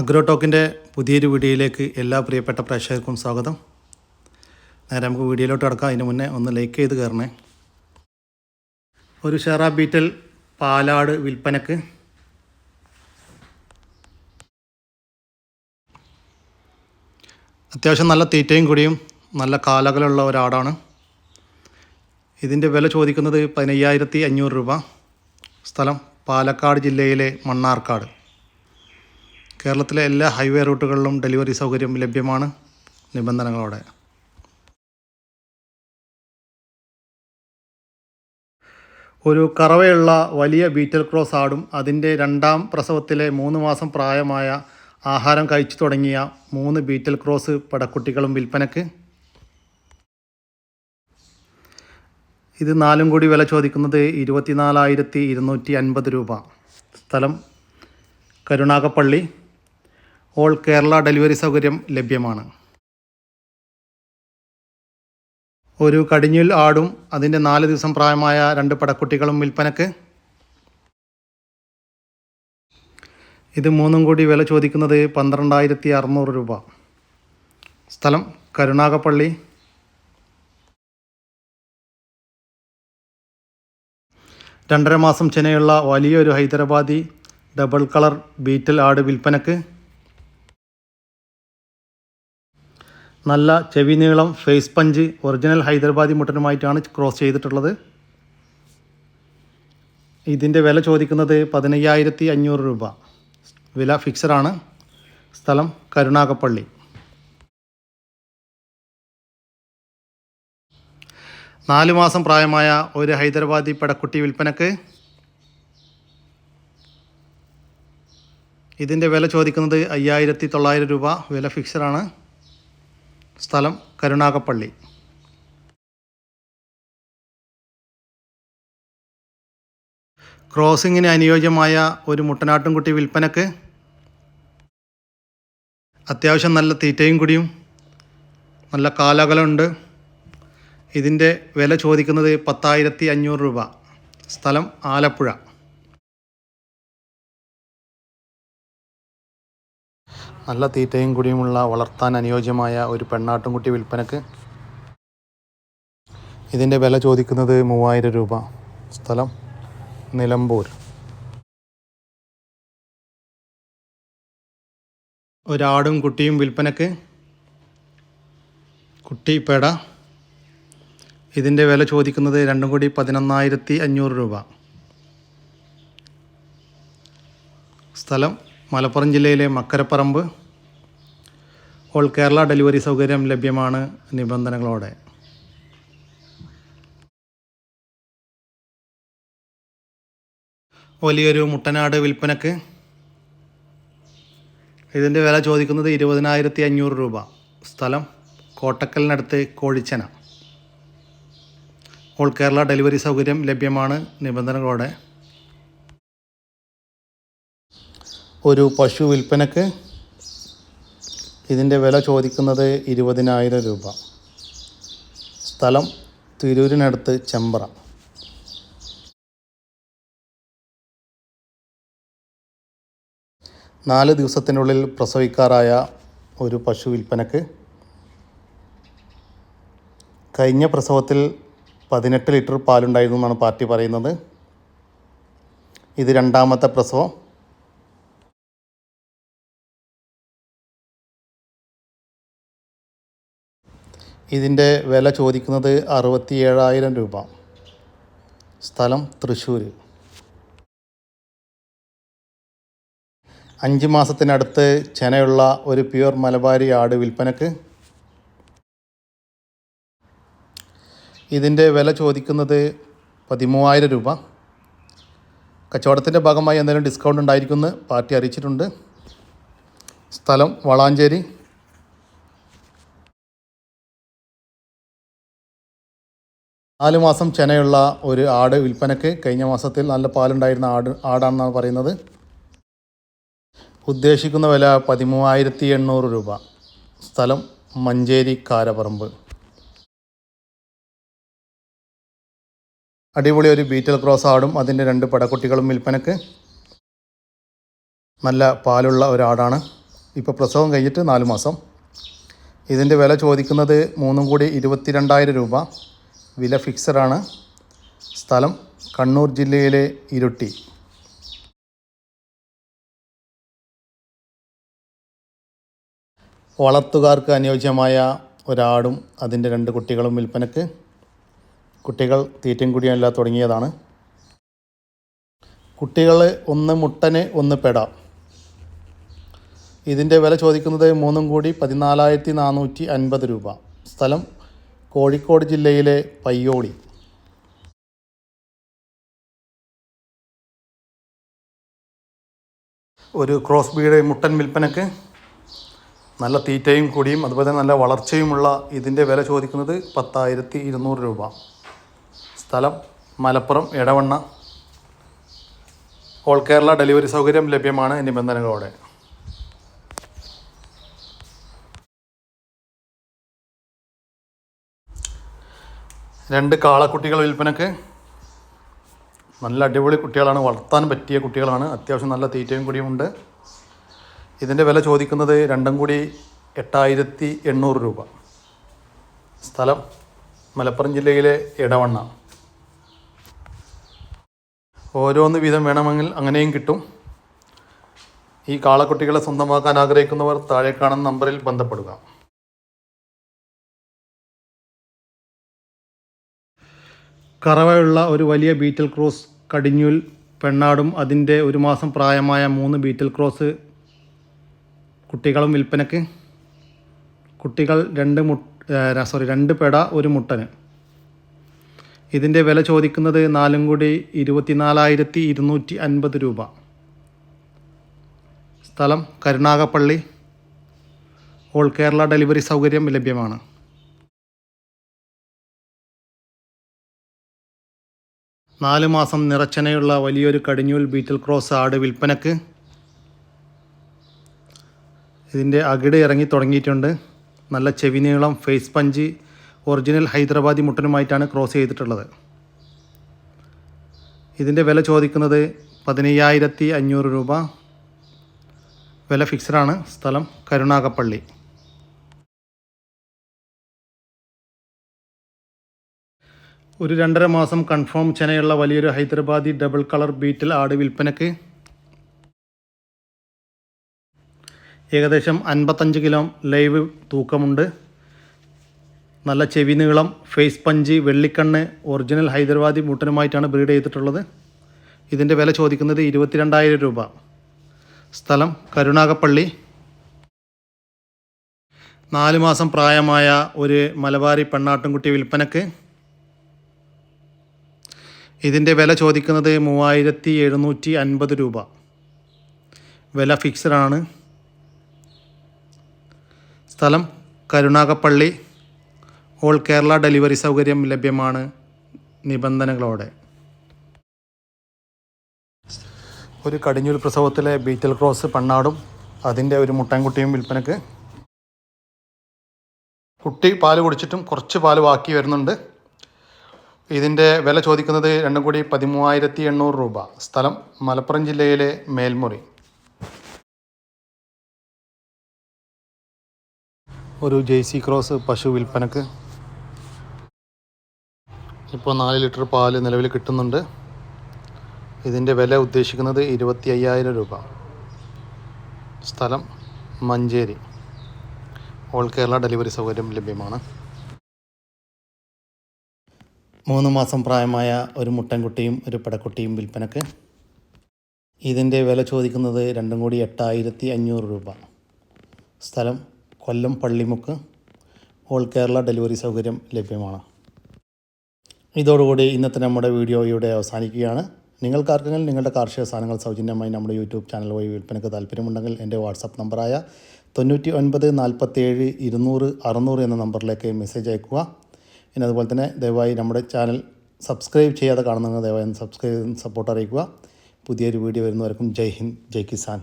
അഗ്രോടോക്കിന്റെ പുതിയൊരു വീഡിയോയിലേക്ക് എല്ലാ പ്രിയപ്പെട്ട പ്രേക്ഷകർക്കും സ്വാഗതം. നേരെ നമുക്ക് വീഡിയോയിലോട്ട് കിടക്കാം. അതിന് മുന്നേ ഒന്ന് ലൈക്ക് ചെയ്ത് കയറണേ. ഒരു ഷെറ ബീറ്റൽ പാലാട് വിൽപ്പനക്ക്. അത്യാവശ്യം നല്ല തീറ്റയും കൂടിയും നല്ല കാലകളുള്ള ഒരാടാണ്. ഇതിന്റെ വില ചോദിക്കുന്നത് പതിനയ്യായിരത്തി അഞ്ഞൂറ് രൂപ. സ്ഥലം പാലക്കാട് ജില്ലയിലെ മണ്ണാർക്കാട്. കേരളത്തിലെ എല്ലാ ഹൈവേ റൂട്ടുകളിലും ഡെലിവറി സൗകര്യം ലഭ്യമാണ്. നിബന്ധനകളോടെ. ഒരു കറവയുള്ള വലിയ ബീറ്റൽ ക്രോസ് ആടും അതിന്റെ രണ്ടാം പ്രസവത്തിലെ മൂന്ന് മാസം പ്രായമായ ആഹാരം കഴിച്ചു തുടങ്ങിയ മൂന്ന് ബീറ്റൽ ക്രോസ് പടക്കുട്ടികളും വിൽപ്പനക്ക് ഇത് നാലും കൂടി വില ചോദിക്കുന്നത് ഇരുപത്തിനാലായിരത്തി ഇരുന്നൂറ്റി അൻപത് രൂപ. സ്ഥലം കരുണാകപ്പള്ളി ഓൾ കേരള ഡെലിവറി സൗകര്യം ലഭ്യമാണ്. ഒരു കടിഞ്ഞിൽ ആടും അതിന്റെ നാല് ദിവസം പ്രായമായ രണ്ട് പടക്കുട്ടികളും വിൽപ്പനക്ക്. ഇത് മൂന്നും കൂടി വില ചോദിക്കുന്നത് പന്ത്രണ്ടായിരത്തി അറുന്നൂറ് രൂപ. സ്ഥലം കരുണാകപ്പള്ളി രണ്ടര മാസം ചെനയുള്ള വലിയൊരു ഹൈദരാബാദി ഡബിൾ കളർ ബീറ്റൽ ആട് വിൽപ്പനക്ക്. നല്ല ചെവി നീളം ഫേസ് പഞ്ച് ഒറിജിനൽ ഹൈദരാബാദി മുട്ടനുമായിട്ടാണ് ക്രോസ് ചെയ്തിട്ടുള്ളത്. ഇതിന്റെ വില ചോദിക്കുന്നത് പതിനയ്യായിരത്തി അഞ്ഞൂറ് രൂപ. വില ഫിക്സഡാണ് സ്ഥലം കരുണാകപ്പള്ളി നാല് മാസം പ്രായമായ ഒരു ഹൈദരാബാദി പടക്കുട്ടി വിൽപ്പനക്ക് ഇതിന്റെ വില ചോദിക്കുന്നത് അയ്യായിരത്തി തൊള്ളായിരം രൂപ. വില ഫിക്സഡാണ് സ്ഥലം കരുണാകപ്പള്ളി ക്രോസിങ്ങിന് അനുയോജ്യമായ ഒരു മുട്ടനാട്ടുംകുട്ടി വിൽപ്പനക്ക് അത്യാവശ്യം നല്ല തീറ്റയും കൂടിയും നല്ല കാലകലമുണ്ട്. ഇതിന്റെ വില ചോദിക്കുന്നത് പത്തായിരത്തി അഞ്ഞൂറ് രൂപ. സ്ഥലം ആലപ്പുഴ. നല്ല തീറ്റയും കുടിയുമുള്ള വളർത്താൻ അനുയോജ്യമായ ഒരു പെണ്ണാട്ടുംകുട്ടി വിൽപ്പനക്ക് ഇതിന്റെ വില ചോദിക്കുന്നത് മൂവായിരം രൂപ. സ്ഥലം നിലമ്പൂർ. ഒരാടും കുട്ടിയും വിൽപ്പനക്ക് കുട്ടി പേട. ഇതിന്റെ വില ചോദിക്കുന്നത് രണ്ടും കൂടി പതിനൊന്നായിരത്തി അഞ്ഞൂറ് രൂപ. സ്ഥലം മലപ്പുറം ജില്ലയിലെ മക്കരപ്പറമ്പ്. ഓൾ കേരള ഡെലിവറി സൗകര്യം ലഭ്യമാണ് നിബന്ധനകളോടെ. വലിയൊരു മുട്ടനാട് വിൽപ്പനക്ക് ഇതിന്റെ വില ചോദിക്കുന്നത് ഇരുപതിനായിരത്തി അഞ്ഞൂറ് രൂപ. സ്ഥലം കോട്ടക്കലിനടുത്ത് കോഴിച്ചന. ഓൾ കേരള ഡെലിവറി സൗകര്യം ലഭ്യമാണ് നിബന്ധനകളോടെ. ഒരു പശു വിൽപ്പനക്ക് ഇതിന്റെ വില ചോദിക്കുന്നത് ഇരുപതിനായിരം രൂപ. സ്ഥലം തിരൂരിനടുത്ത് ചെമ്പ്ര. നാല് ദിവസത്തിനുള്ളിൽ പ്രസവിക്കാറായ ഒരു പശു വിൽപ്പനക്ക് കഴിഞ്ഞ പ്രസവത്തിൽ പതിനെട്ട് ലിറ്റർ പാലുണ്ടായിരുന്നു എന്നാണ് പാർട്ടി പറയുന്നത്. ഇത് രണ്ടാമത്തെ പ്രസവം. ഇതിന്റെ വില ചോദിക്കുന്നത് അറുപത്തി ഏഴായിരം രൂപ. സ്ഥലം തൃശ്ശൂർ അഞ്ച് മാസത്തിനടുത്ത് ചെനയുള്ള ഒരു പ്യുവർ മലബാരി ആട് വിൽപ്പനക്ക്. ഇതിന്റെ വില ചോദിക്കുന്നത് പതിമൂവായിരം രൂപ. കച്ചവടത്തിന്റെ ഭാഗമായി എന്തെങ്കിലും ഡിസ്കൗണ്ട് ഉണ്ടായിരിക്കുമെന്ന് പാർട്ടി അറിയിച്ചിട്ടുണ്ട്. സ്ഥലം വളാഞ്ചേരി. നാല് മാസം ചെനയുള്ള ഒരു ആട് വിൽപ്പനയ്ക്ക് കഴിഞ്ഞ മാസത്തിൽ നല്ല പാലുണ്ടായിരുന്ന ആട് ആടാണെന്നാണ് പറയുന്നത്. ഉദ്ദേശിക്കുന്ന വില പതിമൂവായിരത്തി എണ്ണൂറ് രൂപ. സ്ഥലം മഞ്ചേരി കാരപറമ്പ്. അടിപൊളി ഒരു ബീറ്റൽ ക്രോസ് ആടും അതിന്റെ രണ്ട് പടക്കുട്ടികളും വിൽപ്പനക്ക് നല്ല പാലുള്ള ഒരാടാണ്. ഇപ്പോൾ പ്രസവം കഴിഞ്ഞിട്ട് നാല് മാസം. ഇതിന്റെ വില ചോദിക്കുന്നത് മൂന്നും കൂടി ഇരുപത്തിരണ്ടായിരം രൂപ. വില ഫിക്സഡാണ്. സ്ഥലം കണ്ണൂർ ജില്ലയിലെ ഇരുട്ടി. വളർത്തുകാർക്ക് അനുയോജ്യമായ ഒരാടും അതിന്റെ രണ്ട് കുട്ടികളും വിൽപ്പനക്ക് കുട്ടികൾ തീറ്റയും കുടിയും എല്ലാം തുടങ്ങിയതാണ്. കുട്ടികൾ ഒന്ന് മുട്ടന് ഒന്ന് പെട. ഇതിന്റെ വില ചോദിക്കുന്നത് മൂന്നും കൂടി പതിനാലായിരത്തി നാനൂറ്റി അൻപത് രൂപ. സ്ഥലം കോഴിക്കോട് ജില്ലയിലെ പയ്യോളി ഒരു ക്രോസ് ബീഡ് മുട്ടൻ വിൽപ്പനക്ക് നല്ല തീറ്റയും കൂടിയും അതുപോലെ തന്നെ നല്ല വളർച്ചയുമുള്ള ഇതിന്റെ വില ചോദിക്കുന്നത് പത്തായിരത്തി ഇരുന്നൂറ് രൂപ. സ്ഥലം മലപ്പുറം എടവണ്ണ. ഓൾ കേരള ഡെലിവറി സൗകര്യം ലഭ്യമാണ് നിബന്ധനകളോടെ. രണ്ട് കാളക്കുട്ടികൾ വിൽപ്പനക്ക് നല്ല അടിപൊളി കുട്ടികളാണ് വളർത്താൻ പറ്റിയ കുട്ടികളാണ്. അത്യാവശ്യം നല്ല തീറ്റയും കൂടിയും ഉണ്ട്. ഇതിന്റെ വില ചോദിക്കുന്നത് രണ്ടും കൂടി എട്ടായിരത്തി എണ്ണൂറ് രൂപ. സ്ഥലം മലപ്പുറം ജില്ലയിലെ ഇടവണ്ണ ഓരോന്ന് വീതം വേണമെങ്കിൽ അങ്ങനെയും കിട്ടും. ഈ കാളക്കുട്ടികളെ സ്വന്തമാക്കാൻ ആഗ്രഹിക്കുന്നവർ താഴെ കാണുന്ന നമ്പറിൽ ബന്ധപ്പെടുക. കറവയുള്ള ഒരു വലിയ ബീറ്റൽ ക്രോസ് കടിഞ്ഞൂൽ പെണ്ണാടും അതിന്റെ ഒരു മാസം പ്രായമായ മൂന്ന് ബീറ്റൽ ക്രോസ് കുട്ടികളും വിൽപ്പനക്ക് കുട്ടികൾ രണ്ട് മു സോറി രണ്ട് പെട ഒരു മുട്ടന്. ഇതിന്റെ വില ചോദിക്കുന്നത് നാലും കൂടി ഇരുപത്തിനാലായിരത്തി ഇരുന്നൂറ്റി അൻപത് രൂപ. സ്ഥലം കരുണാകപ്പള്ളി ഓൾ കേരള ഡെലിവറി സൗകര്യം ലഭ്യമാണ്. നാല് മാസം നിറച്ചനയുള്ള വലിയൊരു കടിഞ്ഞൂൽ ബീറ്റിൽ ക്രോസ് ആട് വിൽപ്പനക്ക് ഇതിന്റെ അകിട് ഇറങ്ങി തുടങ്ങിയിട്ടുണ്ട്. നല്ല ചെവി നീളം ഫേസ് പഞ്ച് ഒറിജിനൽ ഹൈദരാബാദി മുട്ടനുമായിട്ടാണ് ക്രോസ് ചെയ്തിട്ടുള്ളത്. ഇതിന്റെ വില ചോദിക്കുന്നത് പതിനയ്യായിരത്തി അഞ്ഞൂറ് രൂപ. വില ഫിക്സഡാണ്. സ്ഥലം കരുണാകപ്പള്ളി ഒരു രണ്ടര മാസം കൺഫേം ചെനയുള്ള വലിയൊരു ഹൈദരാബാദി ഡബിൾ കളർ ബീറ്റിൽ ആട് വിൽപ്പനക്ക് ഏകദേശം അൻപത്തഞ്ച് കിലോ ലൈവ് തൂക്കമുണ്ട്. നല്ല ചെവി നീളം ഫേസ് പഞ്ച് വെള്ളിക്കണ്ണ് ഒറിജിനൽ ഹൈദരാബാദി മുട്ടനുമായിട്ടാണ് ബ്രീഡ് ചെയ്തിട്ടുള്ളത്. ഇതിന്റെ വില ചോദിക്കുന്നത് ഇരുപത്തിരണ്ടായിരം രൂപ. സ്ഥലം കരുണാകപ്പള്ളി നാല് മാസം പ്രായമായ ഒരു മലബാരി പെണ്ണാട്ടുംകുട്ടി വിൽപ്പനക്ക് ഇതിന്റെ വില ചോദിക്കുന്നത് മൂവായിരത്തി എഴുന്നൂറ്റി അൻപത് രൂപ. വില ഫിക്സഡാണ്. സ്ഥലം കരുണാകപ്പള്ളി ഓൾ കേരള ഡെലിവറി സൗകര്യം ലഭ്യമാണ് നിബന്ധനകളോടെ. ഒരു കടിഞ്ഞൂൽ പ്രസവത്തിലെ ബീറ്റൽ ക്രോസ് പണ്ണാടും അതിന്റെ ഒരു മുട്ടൻകുട്ടിയും വിൽപ്പനക്ക്. കുട്ടി പാൽ കുടിച്ചിട്ടും കുറച്ച് പാൽ ബാക്കി വരുന്നുണ്ട്. ഇതിന്റെ വില ചോദിക്കുന്നത് രണ്ടും കൂടി പതിമൂവായിരത്തി എണ്ണൂറ് രൂപ. സ്ഥലം മലപ്പുറം ജില്ലയിലെ മേൽമുറി. ഒരു ജെയ്സി ക്രോസ് പശു വിൽപ്പനക്ക് ഇപ്പോൾ നാല് ലിറ്റർ പാൽ നിലവിൽ കിട്ടുന്നുണ്ട്. ഇതിന്റെ വില ഉദ്ദേശിക്കുന്നത് ഇരുപത്തി അയ്യായിരം രൂപ. സ്ഥലം മഞ്ചേരി. ഓൾ കേരള ഡെലിവറി സൗകര്യം ലഭ്യമാണ്. മൂന്ന് മാസം പ്രായമായ ഒരു മുട്ടൻകുട്ടിയും ഒരു പടക്കുട്ടിയും വിൽപ്പനക്ക് ഇതിന്റെ വില ചോദിക്കുന്നത് രണ്ടും കൂടി എട്ടായിരത്തി അഞ്ഞൂറ് രൂപ. സ്ഥലം കൊല്ലം പള്ളിമുക്ക് ഓൾ കേരള ഡെലിവറി സൗകര്യം ലഭ്യമാണ്. ഇതോടുകൂടി ഇന്നത്തെ നമ്മുടെ വീഡിയോ ഇവിടെ അവസാനിക്കുകയാണ്. നിങ്ങൾക്കാർക്കെങ്കിലും നിങ്ങളുടെ കാർഷിക സാധനങ്ങൾ സൗജന്യമായി നമ്മുടെ യൂട്യൂബ് ചാനൽ വഴി വിൽപ്പനയ്ക്ക് താല്പര്യമുണ്ടെങ്കിൽ എന്റെ വാട്സപ്പ് നമ്പറായ തൊണ്ണൂറ്റി ഒൻപത് നാൽപ്പത്തേഴ് ഇരുന്നൂറ് അറുന്നൂറ് എന്ന നമ്പറിലേക്ക് മെസ്സേജ് അയക്കുക. പിന്നെ അതുപോലെ തന്നെ ദയവായി നമ്മുടെ ചാനൽ സബ്സ്ക്രൈബ് ചെയ്യാതെ കാണുന്നവർ ദയവായി സബ്സ്ക്രൈബ് സപ്പോർട്ട് അറിയിക്കുക. പുതിയൊരു വീഡിയോ വരുന്നവർക്കും ജയ് ഹിന്ദ് ജയ് കിസാൻ.